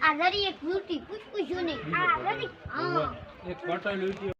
આ જરી એક મૂર્તિ પૂછ પૂછ્યું નહીં આ જરી હા. એક કોટો લૂટ્યો